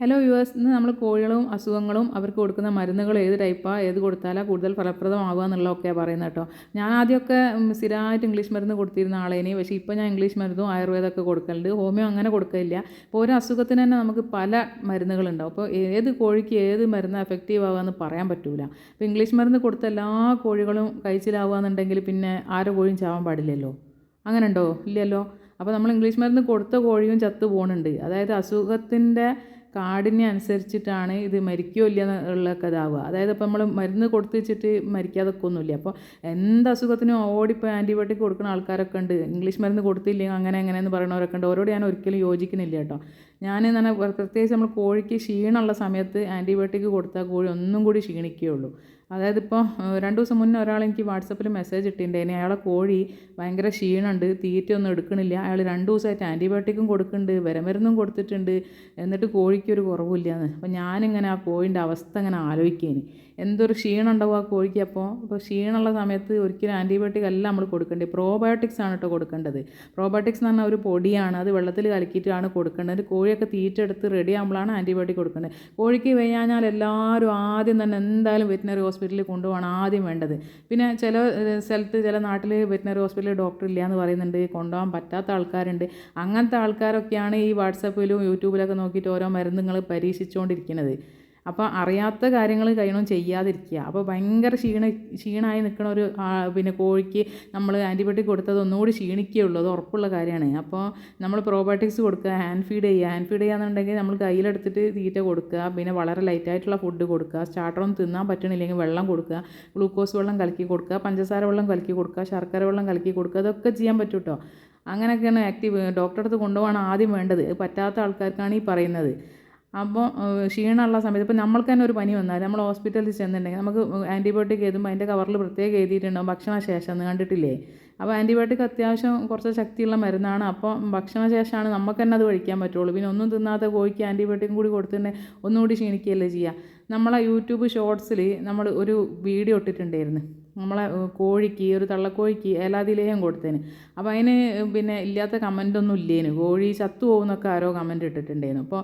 Hello yours ഇന്ന് നമ്മൾ കോഴികളും അസുഖങ്ങളും അവർക്ക് കൊടുക്കുന്ന മരുന്നുകൾ ഏത് ടൈപ്പാണ് ഏത് കൊടുത്താലാണ് കൂടുതൽ ഫലപ്രദമാവുക എന്നുള്ളതൊക്കെയാണ് പറയുന്നത് കേട്ടോ. ഞാൻ ആദ്യമൊക്കെ സ്ഥിരമായിട്ട് ഇംഗ്ലീഷ് മരുന്ന് കൊടുത്തിരുന്ന ആളേനെ പക്ഷേ ഇപ്പോൾ ഞാൻ ഇംഗ്ലീഷ് മരുന്നും ആയുർവേദമൊക്കെ കൊടുക്കലുണ്ട്. ഹോമിയോ അങ്ങനെ കൊടുക്കില്ല ഇപ്പോൾ ഒരു അസുഖത്തിന് തന്നെ നമുക്ക് പല മരുന്നുകളുണ്ടാവും. അപ്പോൾ ഏത് കോഴിക്ക് ഏത് മരുന്ന് എഫക്റ്റീവ് ആവുകയെന്ന് പറയാൻ പറ്റില്ല അപ്പോൾ ഇംഗ്ലീഷ് മരുന്ന് കൊടുത്ത എല്ലാ കോഴികളും കഴിച്ചിലാവുക എന്നുണ്ടെങ്കിൽ പിന്നെ ആരോ കോഴിയും ചാവാൻ പാടില്ലല്ലോ? അങ്ങനെ ഉണ്ടോ ഇല്ലല്ലോ? അപ്പോൾ നമ്മൾ ഇംഗ്ലീഷ് മരുന്ന് കൊടുത്ത കോഴിയും ചത്തു പോകുന്നുണ്ട് അതായത് അസുഖത്തിന്റെ കാഠിന്യം അനുസരിച്ചിട്ടാണ് ഇത് മരിക്കോ ഇല്ല എന്നുള്ളതൊക്കെ ഇതാവുക അതായത് ഇപ്പോൾ നമ്മൾ മരുന്ന് കൊടുത്ത് വെച്ചിട്ട് മരിക്കാതൊക്കെ ഒന്നുമില്ല. അപ്പോൾ എന്ത് അസുഖത്തിനും ഓടിപ്പോൾ ആന്റിബയോട്ടിക് കൊടുക്കുന്ന ആൾക്കാരൊക്കെ ഉണ്ട്. ഇംഗ്ലീഷ് മരുന്ന് കൊടുത്തില്ലെങ്കിൽ അങ്ങനെ അങ്ങനെ എന്ന് പറയുന്നവരൊക്കെ ഉണ്ട്. അവരോട് ഞാൻ ഒരിക്കലും യോജിക്കുന്നില്ല കേട്ടോ. ഞാൻ തന്നെ പ്രത്യേകിച്ച് നമ്മൾ കോഴിക്ക് ക്ഷീണമുള്ള സമയത്ത് ആന്റിബയോട്ടിക് കൊടുത്താൽ കോഴി ഒന്നും കൂടി ക്ഷീണിക്കുകയുള്ളൂ. അതായത് ഇപ്പോൾ രണ്ട് ദിവസം മുന്നേ ഒരാൾ എനിക്ക് വാട്സപ്പിൽ മെസ്സേജ് ഇട്ടിട്ടുണ്ടായിന് അയാളെ കോഴി ഭയങ്കര ക്ഷീണമുണ്ട് തീറ്റയൊന്നും എടുക്കണില്ല. അയാൾ രണ്ട് ദിവസമായിട്ട് ആന്റിബയോട്ടിക്കും കൊടുക്കുന്നുണ്ട് വരമരുന്നും കൊടുത്തിട്ടുണ്ട്. എന്നിട്ട് കോഴിക്കൊരു കുറവില്ലാന്ന് അപ്പോൾ ഞാനിങ്ങനെ ആ കോഴിന്റെ അവസ്ഥ അങ്ങനെ ആലോചിക്കേന്. എന്തൊരു ക്ഷീണം ഉണ്ടാവും ആ കോഴിക്ക് അപ്പോൾ ഇപ്പോൾ ക്ഷീണമുള്ള സമയത്ത് ഒരിക്കലും ആന്റിബയോട്ടിക് അല്ല നമ്മൾ കൊടുക്കേണ്ടത് പ്രോബയോട്ടിക്സ് ആണ് കേട്ടോ കൊടുക്കേണ്ടത്. പ്രോബയോട്ടിക്സ് എന്ന് പറഞ്ഞാൽ ഒരു പൊടിയാണ്. അത് വെള്ളത്തിൽ കലക്കിയിട്ടാണ് കൊടുക്കേണ്ടത്. കോഴിയൊക്കെ തീറ്റ എടുത്ത് റെഡി ആകുമ്പോഴാണ് ആന്റിബയോട്ടിക് കൊടുക്കേണ്ടത്. കോഴിക്ക് വയ്യാഞ്ഞാൽ എല്ലാവരും ആദ്യം തന്നെ എന്തായാലും വെറ്റിനറി ഹോസ്പിറ്റലിൽ കൊണ്ടുപോകണം ആദ്യം വേണ്ടത്. പിന്നെ ചില സ്ഥലത്ത് ചില നാട്ടിൽ വെറ്റിനറി ഹോസ്പിറ്റലിൽ ഡോക്ടർ ഇല്ല എന്ന് പറയുന്നുണ്ട് കൊണ്ടുപോകാൻ പറ്റാത്ത ആൾക്കാരുണ്ട്. അങ്ങനത്തെ ആൾക്കാരൊക്കെയാണ് ഈ വാട്സപ്പിലും യൂട്യൂബിലൊക്കെ നോക്കിയിട്ട് ഓരോ മരുന്നുകൾ പരീക്ഷിച്ചുകൊണ്ടിരിക്കുന്നത് അപ്പോൾ അറിയാത്ത കാര്യങ്ങൾ കഴിയണം ചെയ്യാതിരിക്കുക. അപ്പോൾ ഭയങ്കര ക്ഷീണ ക്ഷീണമായി നിൽക്കണ ഒരു പിന്നെ കോഴിക്ക് നമ്മൾ ആന്റിബയോട്ടിക് കൊടുത്തത് ഒന്നുകൂടി ക്ഷീണിക്കുകയുള്ളൂ. അത് ഉറപ്പുള്ള കാര്യമാണ്. അപ്പോൾ നമ്മൾ പ്രോബയോട്ടിക്സ് കൊടുക്കുക ഹാൻഡ് ഫീഡ് ചെയ്യുക. ഹാൻഡ് ഫീഡ് ചെയ്യാന്നുണ്ടെങ്കിൽ നമ്മൾ കയ്യിലെടുത്തിട്ട് തീറ്റ കൊടുക്കുക. പിന്നെ വളരെ ലൈറ്റായിട്ടുള്ള ഫുഡ് കൊടുക്കുക. സ്റ്റാർട്ടറൊന്നും തിന്നാൻ പറ്റണില്ലെങ്കിൽ വെള്ളം കൊടുക്കുക. ഗ്ലൂക്കോസ് വെള്ളം കലക്കി കൊടുക്കുക. പഞ്ചസാര വെള്ളം കലക്കി കൊടുക്കുക. ശർക്കര വെള്ളം കലക്കി കൊടുക്കുക. അതൊക്കെ ചെയ്യാൻ പറ്റും കേട്ടോ അങ്ങനെയൊക്കെയാണ് ആക്റ്റീവ് ഡോക്ടറെ അടുത്ത് കൊണ്ടുപോകാൻ ആദ്യം വേണ്ടത്. പറ്റാത്ത ആൾക്കാർക്കാണ് ഈ പറയുന്നത്. അപ്പോൾ ക്ഷീണമുള്ള സമയത്ത് ഇപ്പോൾ നമ്മൾക്ക് തന്നെ ഒരു പനി വന്നാൽ നമ്മൾ ഹോസ്പിറ്റലിൽ ചെന്നിട്ടുണ്ടെങ്കിൽ നമുക്ക് ആന്റിബയോട്ടിക് എഴുതുമ്പോൾ അതിന്റെ കവറിൽ പ്രത്യേകം എഴുതിയിട്ടുണ്ടാവും ഭക്ഷണശേഷം എന്ന് കണ്ടിട്ടില്ലേ? അപ്പോൾ ആന്റിബയോട്ടിക് അത്യാവശ്യം കുറച്ച് ശക്തിയുള്ള മരുന്നാണ്. അപ്പോൾ ഭക്ഷണശേഷമാണ് നമുക്ക് തന്നെ അത് കഴിക്കാൻ പറ്റുള്ളൂ. പിന്നെ ഒന്നും തിന്നാത്ത കോഴിക്ക് ആന്റിബയോട്ടിക്കും കൂടി കൊടുത്തിട്ടുണ്ടെങ്കിൽ ഒന്നുകൂടി ക്ഷീണിക്കുകയല്ലേ ചെയ്യുക നമ്മളെ യൂട്യൂബ് ഷോർട്സിൽ നമ്മൾ ഒരു വീഡിയോ ഇട്ടിട്ടുണ്ടായിരുന്നു. നമ്മളെ കോഴിക്ക് ഒരു തള്ളക്കോഴിക്ക് ഏലാതിലേഹം കൊടുത്തേന് അപ്പോൾ അതിന് പിന്നെ ഇല്ലാത്ത കമന്റൊന്നും ഇല്ലേനു. കോഴി ചത്തു പോകുന്നൊക്കെ ആരോ കമന്റ് ഇട്ടിട്ടുണ്ടായിരുന്നു. അപ്പോൾ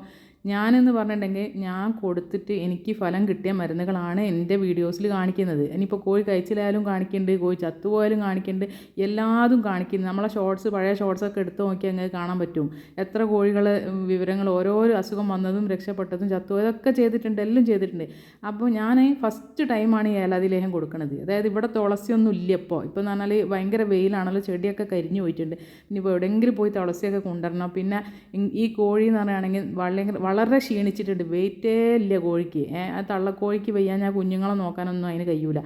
ഞാനെന്ന് പറഞ്ഞിട്ടുണ്ടെങ്കിൽ ഞാൻ കൊടുത്തിട്ട് എനിക്ക് ഫലം കിട്ടിയ മരുന്നുകളാണ് എന്റെ വീഡിയോസിൽ കാണിക്കുന്നത്. ഇനിയിപ്പോൾ കോഴി കഴിച്ചിലായാലും കാണിക്കുന്നുണ്ട് കോഴി ചത്തുപോയാലും കാണിക്കുന്നുണ്ട് എല്ലാതും കാണിക്കുന്നു. നമ്മളെ ഷോർട്സ് പഴയ ഷോർട്സൊക്കെ എടുത്ത് നോക്കിയാൽ അങ്ങനെ കാണാൻ പറ്റും. എത്ര കോഴികൾ വിവരങ്ങൾ ഓരോരോ അസുഖം വന്നതും രക്ഷപ്പെട്ടതും ചത്തുപോയതൊക്കെ ചെയ്തിട്ടുണ്ട് എല്ലാം ചെയ്തിട്ടുണ്ട്. അപ്പോൾ ഞാൻ ഫസ്റ്റ് ടൈമാണ് ഈ ഏലാതിലേഹം കൊടുക്കുന്നത് അതായത് ഇവിടെ തുളസിയൊന്നും ഇല്ല ഇപ്പോൾ. ഇപ്പോൾ എന്ന് പറഞ്ഞാൽ ഭയങ്കര വെയിലാണല്ലോ ചെടിയൊക്കെ കരിഞ്ഞു പോയിട്ടുണ്ട്. ഇനിയിപ്പോൾ എവിടെയെങ്കിലും പോയി തുളസിയൊക്കെ കൊണ്ടുവരണം. പിന്നെ ഈ കോഴി എന്ന് പറയുകയാണെങ്കിൽ വളരെ വളരെ ക്ഷീണിച്ചിട്ടുണ്ട്. വെയിറ്റേ ഇല്ല കോഴിക്ക്. ആ തള്ളക്കോഴിക്ക് വയ്യാൻ ഞാൻ കുഞ്ഞുങ്ങളെ നോക്കാനൊന്നും അതിന് കഴിയൂല.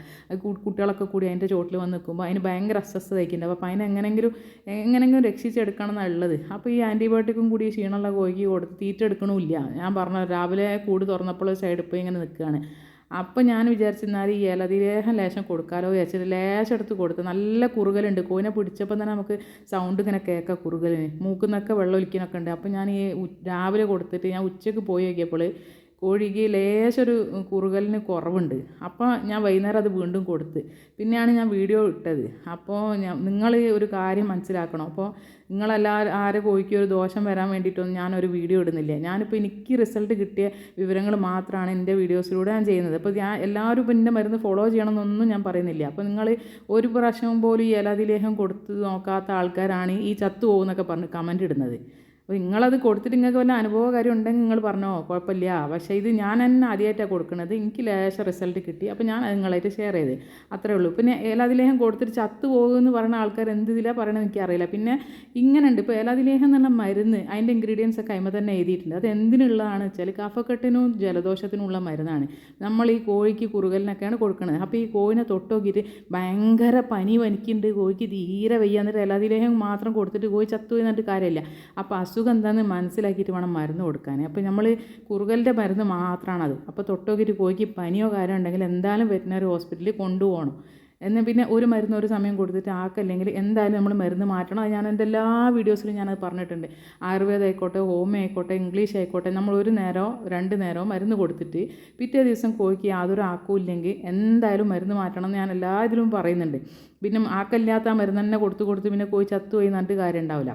കുട്ടികളൊക്കെ കൂടി അതിന്റെ ചോട്ടിൽ വന്ന് നിൽക്കുമ്പോൾ അതിന് ഭയങ്കര അസ്വസ്ഥത വയ്ക്കുന്നുണ്ട് അപ്പോൾ അതിനെ എങ്ങനെങ്കിലും എങ്ങനെങ്കിലും രക്ഷിച്ചെടുക്കണം എന്നുള്ളത് അപ്പോൾ ഈ ആന്റിബയോട്ടിക്കും കൂടി ക്ഷീണമുള്ള കോഴിക്ക് കൊടുത്ത് തീറ്റ എടുക്കണമില്ല. ഞാൻ പറഞ്ഞു രാവിലെ കൂട് തുറന്നപ്പോൾ സൈഡിൽ പോയി ഇങ്ങനെ നിൽക്കുകയാണ്. അപ്പം ഞാൻ വിചാരിച്ചിരുന്നാൽ ഈ ഇലതിരേഹം ലേശം കൊടുക്കാലോ വിചാരിച്ചിട്ട് ലേശം എടുത്ത് കൊടുത്ത് നല്ല കുറുകലുണ്ട്. കോനെ പിടിച്ചപ്പോൾ തന്നെ നമുക്ക് സൗണ്ട് ഇങ്ങനെ കേൾക്കാം കുറുകലിന്. മൂക്കുന്നൊക്കെ വെള്ളം ഒലിക്കാനൊക്കെ ഉണ്ട്. അപ്പം ഞാൻ ഈ രാവിലെ കൊടുത്തിട്ട് ഞാൻ ഉച്ചയ്ക്ക് പോയി നോക്കിയപ്പോൾ കോഴിക്ക് ലേശൊരു കുറുകലിന് കുറവുണ്ട്. അപ്പോൾ ഞാൻ വൈകുന്നേരം അത് വീണ്ടും കൊടുത്ത്. പിന്നെയാണ് ഞാൻ വീഡിയോ ഇട്ടത്. അപ്പോൾ ഞാൻ നിങ്ങൾ ഒരു കാര്യം മനസ്സിലാക്കണം. അപ്പോൾ നിങ്ങളെല്ലാവരും ആരെ കോഴിക്ക് ഒരു ദോഷം വരാൻ വേണ്ടിയിട്ടൊന്നും ഞാനൊരു വീഡിയോ ഇടുന്നില്ല. ഞാനിപ്പോൾ എനിക്ക് റിസൾട്ട് കിട്ടിയ വിവരങ്ങൾ മാത്രമാണ് എന്റെ വീഡിയോസിലൂടെ ഞാൻ ചെയ്യുന്നത്. അപ്പോൾ ഞാൻ എല്ലാവരും ഇപ്പോൾ എന്റെ മരുന്ന് ഫോളോ ചെയ്യണമെന്നൊന്നും ഞാൻ പറയുന്നില്ല. അപ്പോൾ നിങ്ങൾ ഒരു പ്രാവശ്യം പോലും ഈ ഇലാതിലേഹം കൊടുത്ത് നോക്കാത്ത ആൾക്കാരാണ് ഈ ചത്തു പോകുന്നൊക്കെ പറഞ്ഞ് കമന്റ് ഇടുന്നത്. അപ്പോൾ നിങ്ങളത് കൊടുത്തിട്ട് നിങ്ങൾക്ക് വല്ല അനുഭവകാര്യം ഉണ്ടെങ്കിൽ നിങ്ങൾ പറഞ്ഞോ കുഴപ്പമില്ല. പക്ഷേ ഇത് ഞാൻ തന്നെ ആദ്യമായിട്ടാണ് കൊടുക്കുന്നത് എനിക്ക് ലേശം റിസൾട്ട് കിട്ടി. അപ്പോൾ ഞാൻ അത് നിങ്ങളായിട്ട് ഷെയർ ചെയ്ത്. അത്രേ ഉള്ളൂ. പിന്നെ ഏലാതിലേഹം കൊടുത്തിട്ട് ചത്തു പോകുമെന്ന് പറയുന്ന ആൾക്കാർ എന്ത് ഇതിലാണ് പറയണമെന്ന് എനിക്കറിയില്ല പിന്നെ ഇങ്ങനെയുണ്ട്. ഇപ്പോൾ ഏലാതിലേഹം എന്നുള്ള മരുന്ന് അതിന്റെ ഇൻഗ്രീഡിയൻസ് ഒക്കെ അതിമ തന്നെ എഴുതിയിട്ടുണ്ട്. അത് എന്തിനുള്ളതാണ് വെച്ചാൽ കഫക്കെട്ടിനും ജലദോഷത്തിനുള്ള മരുന്നാണ്. നമ്മൾ ഈ കോഴിക്ക് കുറുകലിനൊക്കെയാണ് കൊടുക്കുന്നത് അപ്പോൾ ഈ കോഴിനെ തൊട്ട് നോക്കിയിട്ട് ഭയങ്കര പനി പനിക്കുന്നുണ്ട് കോഴിക്ക് തീരെ വയ്യ. എന്നിട്ട് ഏലാതിലേഹം മാത്രം കൊടുത്തിട്ട് കോഴി ചത്തു എന്നിട്ട് കാര്യമില്ല. അപ്പോൾ എന്താണെന്ന് മനസ്സിലാക്കിയിട്ട് വേണം മരുന്ന് കൊടുക്കാൻ അപ്പോൾ നമ്മൾ കുറുകലിന്റെ മരുന്ന് മാത്രമാണത് അപ്പോൾ തൊട്ടോക്കിട്ട് പോയി പനിയോ കാര്യം ഉണ്ടെങ്കിൽ എന്തായാലും വെറ്റിനറി ഹോസ്പിറ്റലിൽ കൊണ്ടുപോകണം. എന്നാൽ പിന്നെ ഒരു മരുന്ന് ഒരു സമയം കൊടുത്തിട്ട് ആക്കല്ലെങ്കിൽ എന്തായാലും നമ്മൾ മരുന്ന് മാറ്റണം. ഞാൻ എന്റെ എല്ലാ വീഡിയോസിലും ഞാനത് പറഞ്ഞിട്ടുണ്ട്. ആയുർവേദം ആയിക്കോട്ടെ ഹോമിയോ ആയിക്കോട്ടെ ഇംഗ്ലീഷ് ആയിക്കോട്ടെ നമ്മൾ ഒരു നേരമോ രണ്ട് നേരമോ മരുന്ന് കൊടുത്തിട്ട് പിറ്റേ ദിവസം കോഴിക്ക് യാതൊരു ആക്കൂല്ലെങ്കിൽ എന്തായാലും മരുന്ന് മാറ്റണം എന്ന് ഞാൻ എല്ലാ ഇതിലും പറയുന്നുണ്ട്. പിന്നെ ആക്കല്ലാത്ത മരുന്ന് തന്നെ കൊടുത്ത് കൊടുത്ത് പിന്നെ കോഴി ചത്തുപോയി എന്നിട്ട് കാര്യം ഉണ്ടാവില്ല.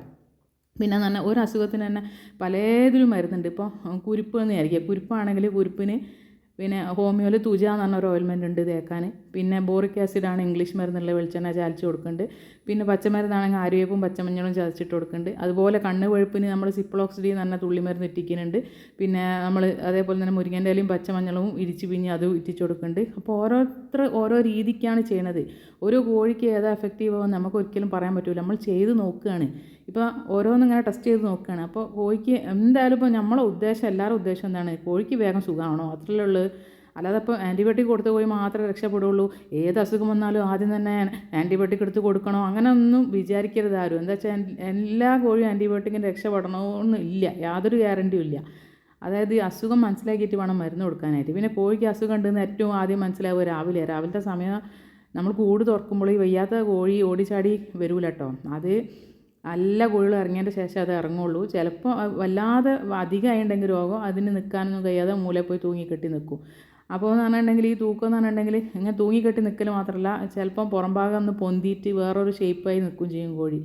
പിന്നെ എന്ന് ഒരു അസുഖത്തിന് തന്നെ പലതിലും മരുന്നുണ്ട്. ഇപ്പോൾ കുരുപ്പ് എന്ന് വിചാരിക്കുക. കുരുപ്പാണെങ്കിൽ കുരുപ്പിന് പിന്നെ ഹോമിയോയിൽ തുജ എന്ന് പറഞ്ഞ ഒരു ഓയിൽമെന്റ് ഉണ്ട് തേക്കാൻ. പിന്നെ ബോറിക് ആസിഡാണ് ഇംഗ്ലീഷ് മരുന്നുള്ള വെളിച്ചെണ്ണ ചാലിച്ച് കൊടുക്കുന്നുണ്ട് പിന്നെ പച്ചമരുന്നാണെങ്കിൽ ആര്യവേപ്പും പച്ചമഞ്ഞളും ചതച്ചിട്ട് കൊടുക്കുന്നുണ്ട് അതുപോലെ കണ്ണ് കൊഴുപ്പിന് നമ്മൾ സിപ്ലോക്സിഡി എന്ന് പറഞ്ഞ തുള്ളിമരുന്ന് ഇട്ടിക്കുന്നുണ്ട് പിന്നെ നമ്മൾ അതേപോലെ തന്നെ മുരിങ്ങന്റെ ഇലയും പച്ചമഞ്ഞളും ഇടിച്ച് പിഞ്ഞ് അതും ഇറ്റിച്ച് കൊടുക്കുന്നുണ്ട് അപ്പോൾ ഓരോരുത്തർ ഓരോ രീതിക്കാണ് ചെയ്യണത്. ഒരു കോഴിക്ക് ഏതാ എഫക്റ്റീവ് ആവുമെന്ന് നമുക്ക് ഒരിക്കലും പറയാൻ പറ്റില്ല നമ്മൾ ചെയ്ത് നോക്കുകയാണ്. ഇപ്പോൾ ഓരോന്നും ഇങ്ങനെ ടെസ്റ്റ് ചെയ്ത് നോക്കുകയാണ്. അപ്പോൾ കോഴിക്ക് എന്തായാലും ഇപ്പോൾ നമ്മളെ ഉദ്ദേശം എല്ലാവരുടെ ഉദ്ദേശം എന്താണ്? കോഴിക്ക് വേഗം സുഖമാണോ? അത്രയല്ലേ ഉള്ളൂ അല്ലാതെ ഇപ്പോൾ ആന്റിബയോട്ടിക് കൊടുത്ത് പോയി മാത്രമേ രക്ഷപ്പെടുള്ളൂ. ഏത് അസുഖം വന്നാലും ആദ്യം തന്നെ ആന്റിബയോട്ടിക് എടുത്ത് കൊടുക്കണോ? അങ്ങനെ ഒന്നും വിചാരിക്കരുത് ആരും. എന്താ വെച്ചാൽ എല്ലാ കോഴിയും ആന്റിബയോട്ടിക്കിന് രക്ഷപ്പെടണമെന്നും ഇല്ല. യാതൊരു ഗ്യാരണ്ടിയും ഇല്ല. അതായത് ഈ അസുഖം മനസ്സിലാക്കിയിട്ട് വേണം മരുന്ന് കൊടുക്കാനായിട്ട്. പിന്നെ കോഴിക്ക് അസുഖം ഉണ്ടെന്ന് ഏറ്റവും ആദ്യം മനസ്സിലാവുക രാവിലെ. രാവിലത്തെ സമയം നമ്മൾ കൂട് തുറക്കുമ്പോൾ ഈ വയ്യാത്ത കോഴി ഓടിച്ചാടി വരൂല അത് നല്ല കുഴികൾ ഇറങ്ങിയതിന്റെ ശേഷം അത് ഇറങ്ങുള്ളൂ. ചിലപ്പോൾ വല്ലാതെ അധികമായിട്ടുണ്ടെങ്കിൽ രോഗം അതിന് നിൽക്കാനൊന്നും കഴിയാതെ മൂലെ പോയി തൂങ്ങിക്കെട്ടി നിൽക്കും. അപ്പോൾ എന്ന് പറഞ്ഞിട്ടുണ്ടെങ്കിൽ ഈ തൂക്കം എന്ന് പറഞ്ഞിട്ടുണ്ടെങ്കിൽ ഇങ്ങനെ തൂങ്ങിക്കെട്ടി നിൽക്കൽ മാത്രമല്ല ചിലപ്പം പുറം ഭാഗം ഒന്ന് പൊന്തിയിട്ട് വേറൊരു ഷേപ്പായി നിൽക്കും ചെയ്യും കോഴി.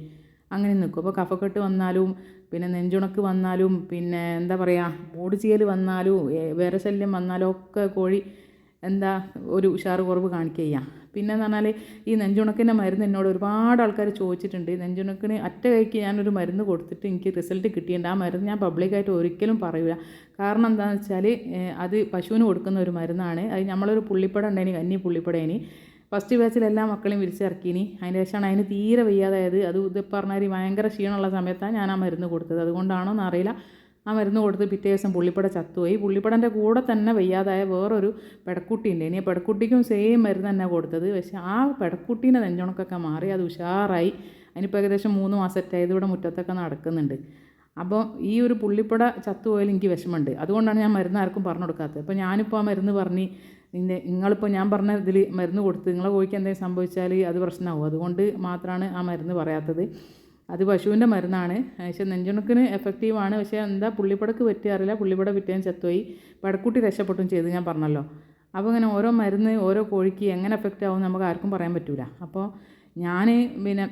അങ്ങനെ നിൽക്കും. അപ്പോൾ കഫക്കെട്ട് വന്നാലും പിന്നെ നെഞ്ചുണക്ക് വന്നാലും പിന്നെ എന്താ പറയുക മൂട് ചെയ്യൽ വന്നാലും വേറെ ശല്യം വന്നാലും ഒക്കെ കോഴി എന്താ ഒരു ഉഷാറ് കുറവ് കാണിക്കുക പിന്നെ എന്ന് പറഞ്ഞാൽ ഈ നെഞ്ചുണക്കിന്റെ മരുന്ന് എന്നോട് ഒരുപാട് ആൾക്കാർ ചോദിച്ചിട്ടുണ്ട്. ഈ നെഞ്ചുണക്കിന് അറ്റ കൈക്ക് ഞാനൊരു മരുന്ന് കൊടുത്തിട്ട് എനിക്ക് റിസൾട്ട് കിട്ടിയിട്ടുണ്ട്. ആ മരുന്ന് ഞാൻ പബ്ലിക്കായിട്ട് ഒരിക്കലും പറയില്ല കാരണം എന്താണെന്ന് വെച്ചാൽ അത് പശുവിന് കൊടുക്കുന്ന ഒരു മരുന്നാണ്. അത് നമ്മളൊരു പുള്ളിപ്പട ഉണ്ടായിനി കന്നി പുള്ളിപ്പടേനി. ഫസ്റ്റ് ബാച്ചിൽ എല്ലാ മക്കളെയും വിരിച്ചിറക്കീനി അതിന് ശേഷമാണ് അതിന് തീരെ വയ്യാതായത്. അത് ഇത് പറഞ്ഞാൽ ഭയങ്കര ക്ഷീണമുള്ള സമയത്താണ് ഞാൻ ആ മരുന്ന് കൊടുത്തത്. അതുകൊണ്ടാണോ എന്നറിയില്ല ആ മരുന്ന് കൊടുത്ത് പിറ്റേ ദിവസം പുള്ളിപ്പട ചത്തുപോയി. പുള്ളിപ്പടന്റെ കൂടെ തന്നെ വയ്യാതായ വേറൊരു പെടക്കുട്ടിയുണ്ട്. ഇനി ആ പെടക്കുട്ടിക്കും സെയിം മരുന്ന് തന്നെ കൊടുത്തത്. പക്ഷേ ആ പെടക്കുട്ടീന്റെ നെഞ്ചുണക്കൊക്കെ മാറി അത് ഉഷാറായി. അതിനിപ്പോൾ ഏകദേശം മൂന്ന് മാസത്തെ ഇവിടെ മുറ്റത്തൊക്കെ നടക്കുന്നുണ്ട്. അപ്പോൾ ഈ ഒരു പുള്ളിപ്പട ചത്തുപോയാൽ എനിക്ക് വിഷമമുണ്ട്. അതുകൊണ്ടാണ് ഞാൻ മരുന്ന് ആർക്കും പറഞ്ഞു കൊടുക്കാത്തത്. അപ്പോൾ ഞാനിപ്പോൾ ആ മരുന്ന് പറഞ്ഞ് നിന്നെ നിങ്ങളിപ്പോൾ ഞാൻ പറഞ്ഞ ഇതിൽ മരുന്ന് കൊടുത്ത് നിങ്ങളെ കോഴിക്ക് എന്തെങ്കിലും സംഭവിച്ചാൽ അത് പ്രശ്നമാവും. അതുകൊണ്ട് മാത്രമാണ് ആ മരുന്ന് പറയാത്തത്. അത് പശുവിന്റെ മരുന്നാണ്. പക്ഷേ നെഞ്ചുണക്കിന് എഫക്റ്റീവാണ് പക്ഷേ എന്താ പുള്ളിപ്പടക്ക് അറിയില്ല. പുള്ളിപ്പട പിറ്റേന്ന് ചത്തുപോയി. പടക്കുട്ടി രക്ഷപ്പെട്ടും ചെയ്ത് ഞാൻ പറഞ്ഞല്ലോ. അപ്പോൾ ഇങ്ങനെ ഓരോ മരുന്ന് ഓരോ കോഴിക്ക് എങ്ങനെ എഫക്റ്റ് ആവും നമുക്ക് ആർക്കും പറയാൻ പറ്റില്ല അപ്പോൾ ഞാൻ പിന്നെ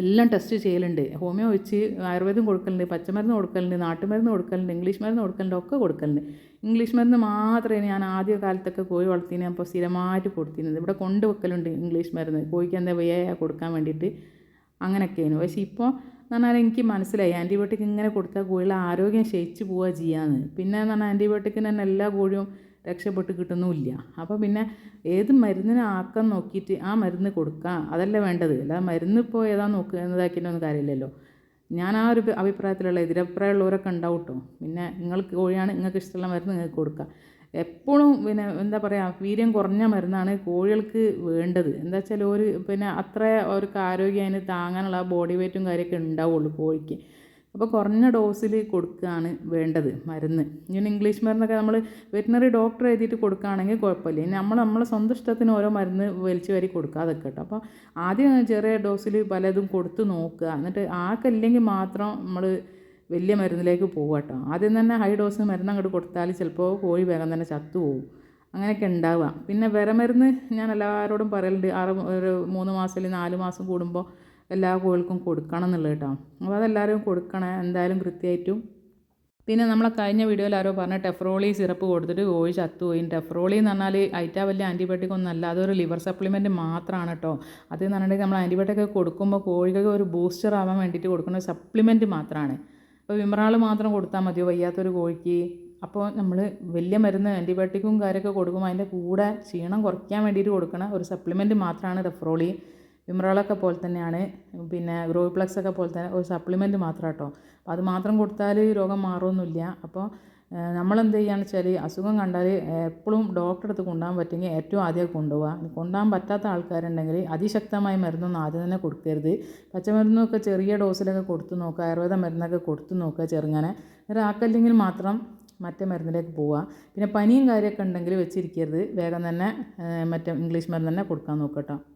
എല്ലാം ടെസ്റ്റ് ചെയ്യലുണ്ട്. ഹോമിയോ വെച്ച് ആയുർവേദം കൊടുക്കലുണ്ട് പച്ചമരുന്ന് കൊടുക്കലുണ്ട് നാട്ടുമരുന്ന് കൊടുക്കലുണ്ട് ഇംഗ്ലീഷ് മരുന്ന് കൊടുക്കലുണ്ട് ഒക്കെ കൊടുക്കലുണ്ട്. ഇംഗ്ലീഷ് മരുന്ന് മാത്രമേ ഞാൻ ആദ്യ കാലത്തൊക്കെ കോഴി വളർത്തിനെ അപ്പോൾ സ്ഥിരമായിട്ട് കൊടുത്തിരുന്നത്. ഇവിടെ കൊണ്ടുവെക്കലുണ്ട് ഇംഗ്ലീഷ് മരുന്ന്. കോഴിക്ക് എന്താ വയ്യ കൊടുക്കാൻ വേണ്ടിയിട്ട്. അങ്ങനെയൊക്കെയാണ് പക്ഷേ ഇപ്പോൾ എന്ന് പറഞ്ഞാൽ എനിക്ക് മനസ്സിലായി. ആന്റിബയോട്ടിക് ഇങ്ങനെ കൊടുത്താൽ കോഴികളെ ആരോഗ്യം ക്ഷയിച്ച് പോവുക ചെയ്യാന്ന്. പിന്നെ എന്ന് പറഞ്ഞാൽ ആന്റിബയോട്ടിക്കിന് തന്നെ എല്ലാ കോഴിയും രക്ഷപ്പെട്ട് കിട്ടുന്നുമില്ല. അപ്പോൾ പിന്നെ ഏത് മരുന്നിനെ ആക്കാൻ നോക്കിയിട്ട് ആ മരുന്ന് കൊടുക്കുക അതല്ല വേണ്ടത്. അല്ലാതെ മരുന്ന് ഇപ്പോൾ ഏതാ നോക്കുക എന്നതാക്കിയിട്ടൊന്നും കാര്യമില്ലല്ലോ. ഞാൻ ആ ഒരു അഭിപ്രായത്തിലുള്ള എതിരഭിപ്രായമുള്ളവരൊക്കെ ഉണ്ടാവും കേട്ടോ. പിന്നെ നിങ്ങൾക്ക് കോഴിയാണ് നിങ്ങൾക്ക് ഇഷ്ടമുള്ള മരുന്ന് നിങ്ങൾക്ക് കൊടുക്കുക എപ്പോഴും പിന്നെ എന്താ പറയുക വീര്യം കുറഞ്ഞ മരുന്നാണ് കോഴികൾക്ക് വേണ്ടത്. എന്താ വെച്ചാൽ ഒരു പിന്നെ അത്ര അവർക്ക് ആരോഗ്യം അതിന് താങ്ങാനുള്ള ബോഡി വെയ്റ്റും കാര്യമൊക്കെ ഉണ്ടാവുള്ളൂ കോഴിക്ക്. അപ്പോൾ കുറഞ്ഞ ഡോസിൽ കൊടുക്കുകയാണ് വേണ്ടത് മരുന്ന്. ഇങ്ങനെ ഇംഗ്ലീഷ് മരുന്നൊക്കെ നമ്മൾ വെറ്റിനറി ഡോക്ടർ എഴുതിയിട്ട് കൊടുക്കുകയാണെങ്കിൽ കുഴപ്പമില്ല. ഇനി നമ്മൾ നമ്മളെ സ്വന്തം ഇഷ്ടത്തിന് ഓരോ മരുന്ന് വലിച്ചു വരി കൊടുക്കാതെ കേട്ടോ. അപ്പോൾ ആദ്യം ചെറിയ ഡോസിൽ പലതും കൊടുത്ത് നോക്കുക. എന്നിട്ട് ആക്കല്ലെങ്കിൽ മാത്രം നമ്മൾ വലിയ മരുന്നിലേക്ക് പോകുക കേട്ടോ ആദ്യം തന്നെ ഹൈ ഡോസ് മരുന്ന് അങ്ങോട്ട് കൊടുത്താൽ ചിലപ്പോൾ കോഴി വേഗം തന്നെ ചത്തുപോകും അങ്ങനെയൊക്കെ ഉണ്ടാവുക പിന്നെ വിരമരുന്ന് ഞാൻ എല്ലാവരോടും പറയലുണ്ട്. ആറ് ഒരു മൂന്ന് മാസം അല്ലെങ്കിൽ നാല് മാസം കൂടുമ്പോൾ എല്ലാ കോഴികൾക്കും കൊടുക്കണം എന്നുള്ളത് കേട്ടോ അപ്പോൾ അതെല്ലാവരും കൊടുക്കണേ. എന്തായാലും കൃത്യമായിട്ടും പിന്നെ നമ്മളെ കഴിഞ്ഞ വീഡിയോയിൽ ആരോ പറഞ്ഞ ടെഫ്രോളി സിറപ്പ് കൊടുത്തിട്ട് കോഴി ചത്തുപോയി ടെഫ്രോളി എന്ന് പറഞ്ഞാൽ ഐറ്റാ വലിയ ആന്റിബയോട്ടിക് ഒന്നും അല്ല അതൊരു ലിവർ സപ്ലിമെന്റ് മാത്രമാണ് കേട്ടോ അത് എന്ന് പറഞ്ഞിട്ടുണ്ടെങ്കിൽ നമ്മൾ ആന്റിബയോട്ടിക് കൊടുക്കുമ്പോൾ കോഴികൾക്ക് ഒരു ബൂസ്റ്റർ ആവാൻ വേണ്ടിയിട്ട് കൊടുക്കുന്ന സപ്ലിമെന്റ് മാത്രമാണ് ഇപ്പോൾ വിമറാൾ മാത്രം കൊടുത്താൽ മതിയോ? വയ്യാത്തൊരു കോഴിക്ക്. അപ്പോൾ നമ്മൾ വലിയ മരുന്ന് ആന്റിബയോട്ടിക്കും കാര്യമൊക്കെ കൊടുക്കുമ്പോൾ അതിന്റെ കൂടെ ക്ഷീണം കുറയ്ക്കാൻ വേണ്ടിയിട്ട് കൊടുക്കണ ഒരു സപ്ലിമെന്റ് മാത്രമാണ് റെഫ്രോളി വിമറോളൊക്കെ പോലെ തന്നെയാണ്. പിന്നെ ഗ്രോപ്ലക്സ് ഒക്കെ പോലെ തന്നെ ഒരു സപ്ലിമെന്റ് മാത്രം കേട്ടോ അപ്പോൾ അത് മാത്രം കൊടുത്താൽ രോഗം മാറുമൊന്നുമില്ല അപ്പോൾ നമ്മളെന്ത് ചെയ്യുകയാണെന്ന് വെച്ചാൽ അസുഖം കണ്ടാൽ എപ്പോഴും ഡോക്ടറെ അടുത്ത് കൊണ്ടുപോകാൻ പറ്റുമെങ്കിൽ ഏറ്റവും ആദ്യം കൊണ്ടുപോകുക ഇനി കൊണ്ടുപോകാൻ പറ്റാത്ത ആൾക്കാരുണ്ടെങ്കിൽ അതിശക്തമായ മരുന്നൊന്നും ആദ്യം തന്നെ കൊടുക്കരുത്. പച്ചമരുന്നൊക്കെ ചെറിയ ഡോസിലൊക്കെ കൊടുത്തു നോക്കുക ആയുർവേദ മരുന്നൊക്കെ കൊടുത്തു നോക്കുക ചെറുങ്ങനെ. ഒരാൾക്കല്ലെങ്കിൽ മാത്രം മറ്റേ മരുന്നിലേക്ക് പോവുക. പിന്നെ പനിയും കാര്യമൊക്കെ ഉണ്ടെങ്കിൽ വെച്ചിരിക്കരുത്. വേഗം തന്നെ മറ്റേ ഇംഗ്ലീഷ് മരുന്ന് തന്നെ കൊടുക്കാൻ നോക്കട്ടോ കേട്ടോ.